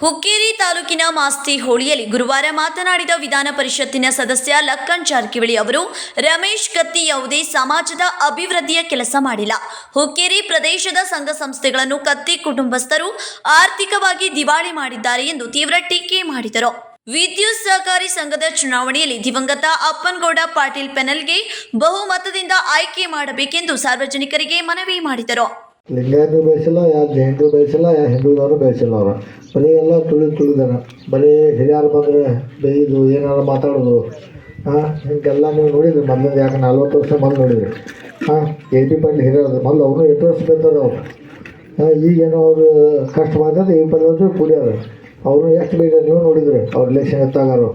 ಹುಕ್ಕೇರಿ ತಾಲೂಕಿನ ಮಾಸ್ತಿ ಹೋಳಿಯಲ್ಲಿ ಗುರುವಾರ ಮಾತನಾಡಿದ ವಿಧಾನ ಪರಿಷತ್ತಿನ ಸದಸ್ಯ ಲಕ್ಕನ್ ಜಾರಕಿಹೊಳಿ ಅವರು, ರಮೇಶ್ ಕತ್ತಿ ಯಾವುದೇ ಸಮಾಜದ ಅಭಿವೃದ್ಧಿಯ ಕೆಲಸ ಮಾಡಿಲ್ಲ. ಹುಕ್ಕೇರಿ ಪ್ರದೇಶದ ಸಂಘ ಸಂಸ್ಥೆಗಳನ್ನು ಕತ್ತಿ ಕುಟುಂಬಸ್ಥರು ಆರ್ಥಿಕವಾಗಿ ದಿವಾಳಿ ಮಾಡಿದ್ದಾರೆ ಎಂದು ತೀವ್ರ ಟೀಕೆ ಮಾಡಿದರು. ವಿದ್ಯುತ್ ಸಹಕಾರಿ ಸಂಘದ ಚುನಾವಣೆಯಲ್ಲಿ ದಿವಂಗತ ಅಪ್ಪನಗೌಡ ಪಾಟೀಲ್ ಪೆನಲ್ಗೆ ಬಹುಮತದಿಂದ ಆಯ್ಕೆ ಮಾಡಬೇಕೆಂದು ಸಾರ್ವಜನಿಕರಿಗೆ ಮನವಿ ಮಾಡಿದರು. ಲಿಂಗಾಯತರು ಬಯಸಿಲ್ಲ ಯಾರು ಜೈನರು ಬಯಸಿಲ್ಲ ಯಾವ ಹಿಂದೂದವರು ಬಯಸಿಲ್ಲ ಅವರು. ಬರೀ ಎಲ್ಲ ತುಳಿದು ತುಳಿದಾರ. ಬರೀ ಹಿರಿಯರು ಬಂದರೆ ಬೈದು ಏನಾರು ಮಾತಾಡೋದು. ಹಾಂ, ಹಿಂಗೆಲ್ಲ ನೀವು ನೋಡಿದ್ರಿ, ಮೊದಲಿಂದ ಯಾಕೆ ನಲ್ವತ್ತು ವರ್ಷ ಮೊದಲು ನೋಡಿದ್ರಿ. ಹಾಂ ಏಯ್ಟಿ ಪಾಯಿಂಟ್ ಹಿರಿಯರು ಮೊದಲು ಅವರು ಎಷ್ಟು ವರ್ಷ ಬೇಕಾದ್ರೆ ಅವರು. ಹಾಂ ಈಗೇನೋ ಅವರು ಕಷ್ಟ ಮಾಡಿದ್ರೆ ಈ ವರ್ಷ ಕುಡಿಯೋರು. ಅವರು ಎಷ್ಟು ಬೈದ ನೀವು ನೋಡಿದ್ರಿ, ಅವ್ರು ರಿಲೇಷನ್ ಎತ್ತಾಗಾರು.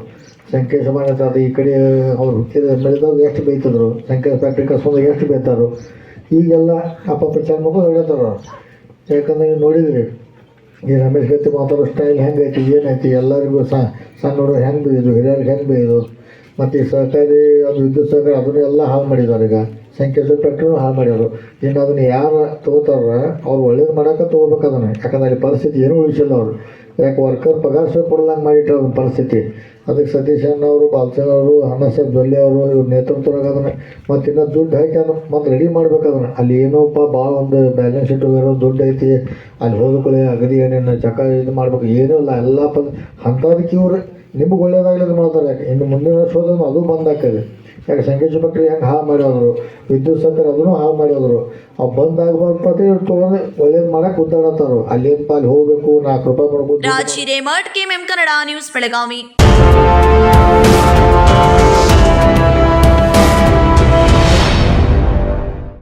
ಸಂಖ್ಯೆ ಸಮಾನ ಎತ್ತಾರ ಈ ಕಡೆ ಅವ್ರು ಹುಟ್ಟಿದ ಬೆಳೆದವ್ರು ಎಷ್ಟು ಬೈತಿದ್ರು ಸಂಖ್ಯೆ ಫ್ಯಾಕ್ಟ್ರಿ ಕಸ್ಕೊಂಡು ಎಷ್ಟು ಬೈತಾರು ಈಗೆಲ್ಲ ಅಪ್ಪ ಪ್ರಚಾರ ಮಾಡ್ಕೊಂಡು ಹೇಳ್ತಾರ ಯಾಕಂದ್ರೆ ನೀವು ನೋಡಿದ್ರಿ, ಈ ರಮೇಶ್ ಗತಿ ಮಾತಾಡೋ ಸ್ಟೈಲ್ ಹೆಂಗೈತಿ ಏನೈತಿ ಎಲ್ಲರಿಗೂ ಸಹ ಸಣ್ಣ ಹುಡುಗರು ಹೆಂಗೆ ಬೈದು ಹಿರಿಯರಿಗೆ ಹೆಂಗೆ ಬೈದು ಮತ್ತು ಈ ಸಹಕಾರಿ ಅದು ವಿದ್ಯುತ್ ಸಹಕಾರಿ ಅದನ್ನೆಲ್ಲ ಹಾಳು ಮಾಡಿದ್ದಾರೆ ಈಗ. ಸಂಖ್ಯೆ ಫ್ಯಾಕ್ಟ್ರಿನೂ ಹಾಳು ಮಾಡ್ಯಾರು ಇನ್ನು ಅದನ್ನು ಯಾರು ತೊಗೋತಾರ ಅವ್ರು ಒಳ್ಳೇದು ಮಾಡೋಕೆ ತೊಗೋಬೇಕು ಅದನ್ನು. ಯಾಕಂದ್ರೆ ಅಲ್ಲಿ ಪರಿಸ್ಥಿತಿ ಏನೂ ಉಳಿಸಿಲ್ಲ ಅವರು. ಯಾಕೆ ವರ್ಕರ್ ಪಗಾರ ಸಹ ಕೊಡ್ಲಂಗೆ ಮಾಡಿಟ್ರು ಅದನ್ನ ಪರಿಸ್ಥಿತಿ. ಅದಕ್ಕೆ ಸತೀಶ್ ಅಣ್ಣವರು ಬಾಲ್ಸನ್ ಅವರು ಅಣ್ಣಸಾಬ್ ಜೊಲ್ಲೆ ಅವರು, ಇವ್ರ ನೇತೃತ್ವದಾಗ ಅದನ್ನು ಮತ್ತು ಇನ್ನೂ ದುಡ್ಡು ಹಾಕಿ ಅದನ್ನು ಮತ್ತೆ ರೆಡಿ ಮಾಡ್ಬೇಕು ಅದನ್ನು. ಅಲ್ಲಿ ಏನೋಪ್ಪ ಭಾಳ ಒಂದು ಬ್ಯಾಲೆನ್ಸ್ ಶೀಟ್ ಇರೋ ದುಡ್ಡು ಐತಿ. ಅಲ್ಲಿ ಹೋದ್ಕೊಳ್ಳಿ ಅಗದಿ ಏನೇನು ಚಕ ಇದು ಮಾಡ್ಬೇಕು. ಏನೂ ಇಲ್ಲ. ಎಲ್ಲ ಪದ ಅಂಥದಕ್ಕೆ ಇವ್ರು ನಿಮ್ಗೆ ಒಳ್ಳೇದಾಗಲಿ ಮಾಡ್ತಾರೆ ಯಾಕೆ ಇನ್ನು ಮುಂದಿನ ವರ್ಷ ಅದು ಬಂದ್ ಯಾಕೆ ಸಂಕೇಶ ಪ್ರಕ್ರಿಯೆ ಹೆಂಗೆ ಹಾಳು ಮಾಡೋದ್ರು ವಿದ್ಯುತ್ ಸಂಕರ ಅದನ್ನು ಹಾಳು ಮಾಡೋದ್ರು ಅವು ಬಂದಾಗ ಇವ್ರು ತೊಗೊಂಡು ಒಳ್ಳೇದು ಮಾಡಕ್ಕೆ ಉದ್ದಾಡತ್ತಾರು ಅಲ್ಲಿಂದ ಅಲ್ಲಿ ಹೋಗಬೇಕು, ನಾಲ್ಕು ರೂಪಾಯಿ ಮಾಡ್ಬೋದು ರಾಜ್ ಹಿರೇಮಠ್, ಕೆಎಂಎಂ ಕನ್ನಡ ನ್ಯೂಸ್ ಬೆಳಗಾವಿ.